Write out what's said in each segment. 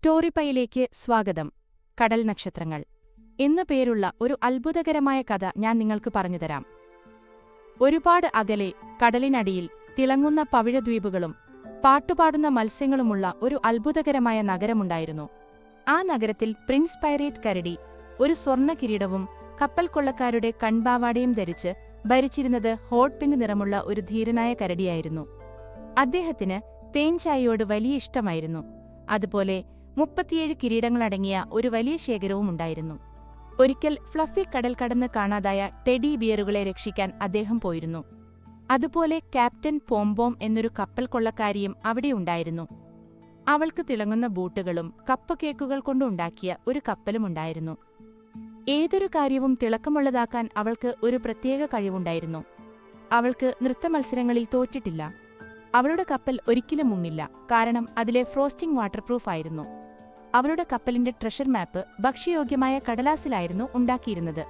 സ്റ്റോറിപ്പയിലേക്ക് സ്വാഗതം. കടൽ നക്ഷത്രങ്ങൾ. എന്ന പേരുള്ള ഒരു അത്ഭുതകരമായ കഥ ഞാൻ നിങ്ങൾക്ക് പറഞ്ഞുതരാം ഒരുപാട് അകലെ കടലിനടിയിൽ തിളങ്ങുന്ന പവിഴദ്വീപുകളും പാട്ടുപാടുന്ന മത്സ്യങ്ങളുമുള്ള ഒരു അത്ഭുതകരമായ നഗരമുണ്ടായിരുന്നു. ആ നഗരത്തിൽ പ്രിൻസ് പൈറേറ്റ് കരടി ഒരു സ്വർണ കിരീടവും കപ്പൽ കൊള്ളക്കാരുടെ കൺപാവാടയും ധരിച്ച് ഭരിച്ചിരുന്നത് ഹോട്ട് പിങ്ക് നിറമുള്ള ഒരു ധീരനായ കരടിയായിരുന്നു. അദ്ദേഹത്തിന് തേൻചായയോട് വലിയ ഇഷ്ടമായിരുന്നു. അതുപോലെ മുപ്പത്തിയേഴ് കിരീടങ്ങളടങ്ങിയ ഒരു വലിയ ശേഖരവും ഉണ്ടായിരുന്നു. ഒരിക്കൽ ഫ്ലഫി കടൽ കടന്ന് കാണാതായ ടെഡി ബിയറുകളെ രക്ഷിക്കാൻ അദ്ദേഹം പോയിരുന്നു. അതുപോലെ ക്യാപ്റ്റൻ പോംബോം എന്നൊരു കപ്പൽ കൊള്ളക്കാരിയും അവിടെ ഉണ്ടായിരുന്നു. അവൾക്ക് തിളങ്ങുന്ന ബൂട്ടുകളും കപ്പ് കേക്കുകൾ കൊണ്ടുണ്ടാക്കിയ ഒരു കപ്പലും ഉണ്ടായിരുന്നു. ഏതൊരു കാര്യവും തിളക്കമുള്ളതാക്കാൻ അവൾക്ക് ഒരു പ്രത്യേക കഴിവുണ്ടായിരുന്നു. അവൾക്ക് നൃത്ത മത്സരങ്ങളിൽ തോറ്റിട്ടില്ല. അവളുടെ കപ്പൽ ഒരിക്കലും മുങ്ങില്ല. കാരണം അതിലെ ഫ്രോസ്റ്റിംഗ് വാട്ടർപ്രൂഫ് ആയിരുന്നു. അവളുടെ കപ്പലിന്റെ ട്രഷർ മാപ്പ് ഭക്ഷ്യയോഗ്യമായ കടലാസിലായിരുന്നു ഉണ്ടാക്കിയിരുന്നത്.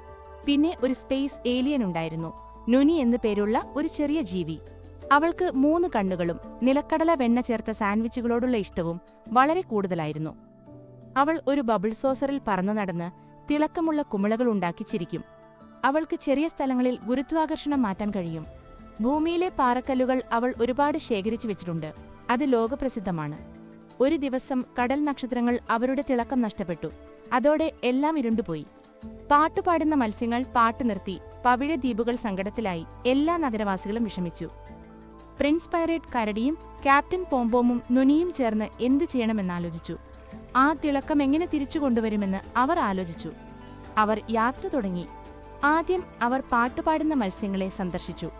പിന്നെ ഒരു സ്പേസ് ഏലിയൻ ഉണ്ടായിരുന്നു. നുനി എന്നു പേരുള്ള ഒരു ചെറിയ ജീവി. അവൾക്ക് മൂന്ന് കണ്ണുകളും നിലക്കടല വെണ്ണ ചേർത്ത സാൻഡ്വിച്ചുകളോടുള്ള ഇഷ്ടവും വളരെ കൂടുതലായിരുന്നു. അവൾ ഒരു ബബിൾ സോസറിൽ പറന്നു നടന്ന് തിളക്കമുള്ള കുമിളകൾ ഉണ്ടാക്കി ചിരിക്കും. അവൾക്ക് ചെറിയ സ്ഥലങ്ങളിൽ ഗുരുത്വാകർഷണം മാറ്റാൻ കഴിയും. ഭൂമിയിലെ പാറക്കല്ലുകൾ അവൾ ഒരുപാട് ശേഖരിച്ചു വെച്ചിട്ടുണ്ട്. അത് ലോകപ്രസിദ്ധമാണ്. ഒരു ദിവസം കടൽ നക്ഷത്രങ്ങൾ അവരുടെ തിളക്കം നഷ്ടപ്പെട്ടു. അതോടെ എല്ലാം ഇരുണ്ടുപോയി. പാട്ടുപാടുന്ന മത്സ്യങ്ങൾ പാട്ട് നിർത്തി പവിഴ ദ്വീപുകൾ സങ്കടത്തിലായി എല്ലാ നഗരവാസികളും വിഷമിച്ചു. പ്രിൻസ് പൈറേറ്റ് കരടിയും ക്യാപ്റ്റൻ പോംബോമും നുനിയും ചേർന്ന് എന്തു ചെയ്യണമെന്നാലോചിച്ചു ആ തിളക്കം എങ്ങനെ തിരിച്ചു കൊണ്ടുവരുമെന്ന് അവർ ആലോചിച്ചു. അവർ യാത്ര തുടങ്ങി. ആദ്യം അവർ പാട്ടുപാടുന്ന മത്സ്യങ്ങളെ സന്ദർശിച്ചു.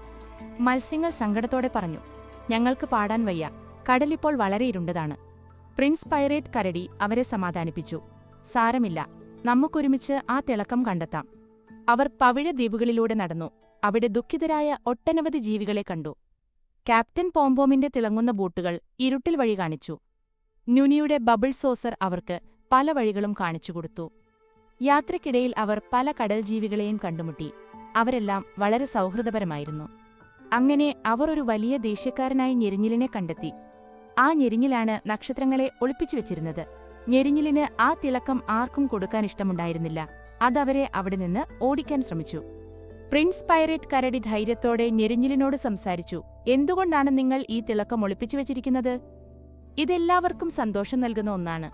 മത്സ്യങ്ങൾ സങ്കടത്തോടെ പറഞ്ഞു ഞങ്ങൾക്ക് പാടാൻ വയ്യ. കടലിപ്പോൾ വളരെ ഇരുണ്ടതാണ്. പ്രിൻസ് പൈറേറ്റ് കരടി അവരെ സമാധാനിപ്പിച്ചു. സാരമില്ല. നമുക്കൊരുമിച്ച് ആ തിളക്കം കണ്ടെത്താം. അവർ പവിഴ ദ്വീപുകളിലൂടെ നടന്നു. അവിടെ ദുഃഖിതരായ ഒട്ടനവധി ജീവികളെ കണ്ടു. ക്യാപ്റ്റൻ പോംബോമിന്റെ തിളങ്ങുന്ന ബൂട്ടുകൾ ഇരുട്ടിൽ വഴി കാണിച്ചു. ന്യൂനിയുടെ ബബിൾ സോസർ അവർക്ക് പല വഴികളും കാണിച്ചുകൊടുത്തു യാത്രക്കിടയിൽ അവർ പല കടൽ ജീവികളെയും കണ്ടുമുട്ടി. അവരെല്ലാം വളരെ സൗഹൃദപരമായിരുന്നു. അങ്ങനെ അവർ ഒരു വലിയ ദേഷ്യക്കാരനായ ഞെരിഞ്ഞിലിനെ കണ്ടെത്തി. ആ ഞെരിഞ്ഞിലാണ് നക്ഷത്രങ്ങളെ ഒളിപ്പിച്ചു വെച്ചിരുന്നത്. ഞെരിഞ്ഞിലിന് ആ തിളക്കം ആർക്കും കൊടുക്കാൻ ഇഷ്ടമുണ്ടായിരുന്നില്ല. അതവരെ അവിടെ നിന്ന് ഓടിക്കാൻ ശ്രമിച്ചു. പ്രിൻസ് പൈറേറ്റ് കരടി ധൈര്യത്തോടെ ഞെരിഞ്ഞിലിനോട് സംസാരിച്ചു. എന്തുകൊണ്ടാണ് നിങ്ങൾ ഈ തിളക്കം ഒളിപ്പിച്ചു വെച്ചിരിക്കുന്നത്? ഇതെല്ലാവർക്കും സന്തോഷം നൽകുന്ന ഒന്നാണ്.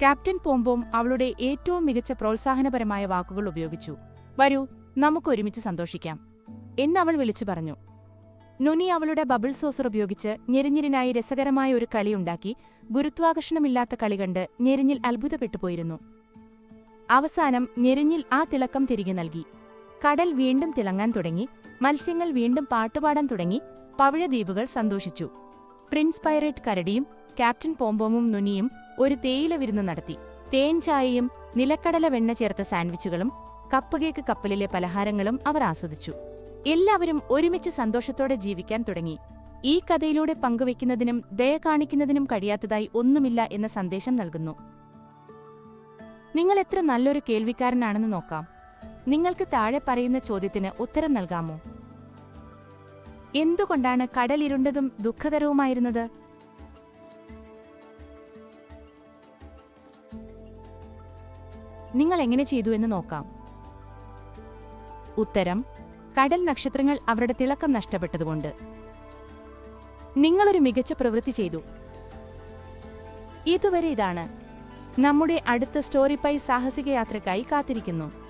ക്യാപ്റ്റൻ പോംബോം അവളുടെ ഏറ്റവും മികച്ച പ്രോത്സാഹനപരമായ വാക്കുകൾ ഉപയോഗിച്ചു. വരൂ നമുക്കൊരുമിച്ച് സന്തോഷിക്കാം എന്നവൾ വിളിച്ചു പറഞ്ഞു. നുനി അവളുടെ ബബിൾ സോസർ ഉപയോഗിച്ച് ഞെരിഞ്ഞിരിനായി രസകരമായ ഒരു കളിയുണ്ടാക്കി ഗുരുത്വാകർഷണമില്ലാത്ത കളി കണ്ട് ഞെരിഞ്ഞിൽ അത്ഭുതപ്പെട്ടുപോയിരുന്നു. അവസാനം ഞെരിഞ്ഞിൽ ആ തിളക്കം തിരികെ നൽകി. കടൽ വീണ്ടും തിളങ്ങാൻ തുടങ്ങി. മത്സ്യങ്ങൾ വീണ്ടും പാട്ടുപാടാൻ തുടങ്ങി. പവിഴദ്വീപുകൾ സന്തോഷിച്ചു. പ്രിൻസ് പൈറേറ്റ് കരടിയും ക്യാപ്റ്റൻ പോംബോമും നുനിയും ഒരു തേയില വിരുന്ന് നടത്തി. തേൻ ചായയും നിലക്കടല വെണ്ണ ചേർത്ത സാൻഡ്വിച്ചുകളും കപ്പ് കേക്ക് കപ്പലിലെ പലഹാരങ്ങളും അവർ ആസ്വദിച്ചു. എല്ലാവരും ഒരുമിച്ച് സന്തോഷത്തോടെ ജീവിക്കാൻ തുടങ്ങി. ഈ കഥയിലൂടെ പങ്കുവെക്കുന്നതിനും ദയ കാണിക്കുന്നതിനും കഴിയാത്തതായി ഒന്നുമില്ല എന്ന സന്ദേശം നൽകുന്നു. നിങ്ങൾ എത്ര നല്ലൊരു കേൾവിക്കാരനാണെന്ന് നോക്കാം. നിങ്ങൾക്ക് താഴെ പറയുന്ന ചോദ്യത്തിന് ഉത്തരം നൽകാമോ? എന്തുകൊണ്ടാണ് കടലിരുണ്ടതും ദുഃഖകരവുമായിരുന്നത്? നിങ്ങൾ എങ്ങനെ ചെയ്തു എന്ന് നോക്കാം. ഉത്തരം കടൽ നക്ഷത്രങ്ങൾ അവരുടെ തിളക്കം നഷ്ടപ്പെട്ടതുകൊണ്ട്. നിങ്ങളൊരു മികച്ച പ്രവൃത്തി ചെയ്തു. ഇതുവരെ ഇതാണ് നമ്മുടെ അടുത്ത സ്റ്റോറി പൈ സാഹസിക യാത്രക്കായി കാത്തിരിക്കുന്നു.